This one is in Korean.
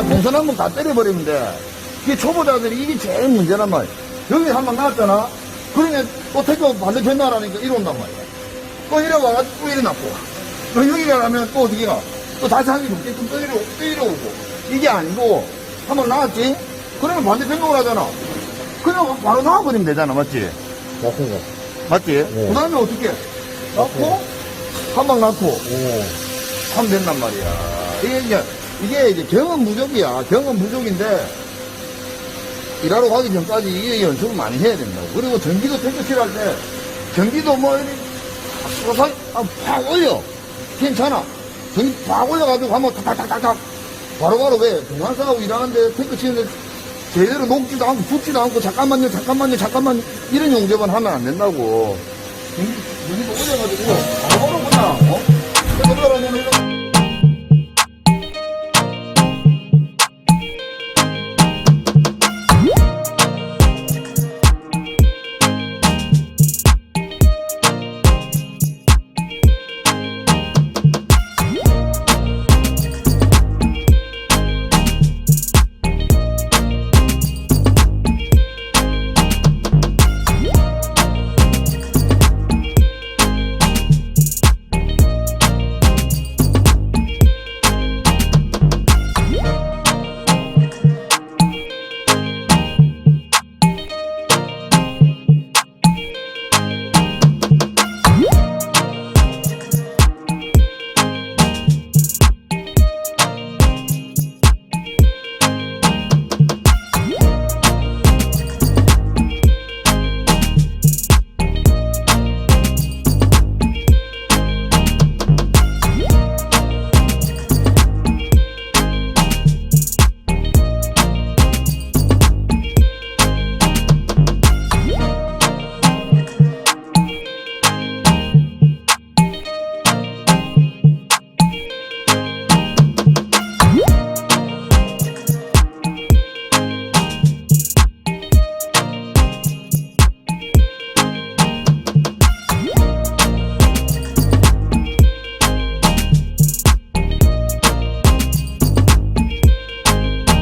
그냥 동선 한번 다 때려버리면 돼. 이게 초보자들이 이게 제일 문제란 말이야. 여기 한 번 나왔잖아. 그러면 또 테이크 반대편 나라니까 이런단 말이야. 또 이래 와가 또 이래놨고. 또 여기가 가면 또 어디 가? 또 다시 하기 좋게끔 또 이래, 또 이래오고. 이게 아니고 한 번 나왔지? 그러면 반대편으로 하잖아. 그냥 바로 나와버리면 되잖아. 맞지? 맞습니다. 맞지? 그 다음에 어떻게? 넣고, 한방 넣고, 하면 된단 말이야. 이게 이제, 이게 이제 경험 부족이야. 경험 부족인데, 일하러 가기 전까지 이게 연습을 많이 해야 된다고. 그리고 전기도 탱크칠할 때, 전기도 뭐, 쏘사, 아, 팍 올려. 괜찮아. 전기 팍 올려가지고 하면 탁탁탁탁탁. 바로바로 왜, 동안 싸고 일하는데 탱크 치는데 제대로 녹지도 않고 붓지도 않고 잠깐만요, 잠깐만요, 잠깐만 이런 용접은 하면 안 된다고. 전기, 전기도 올려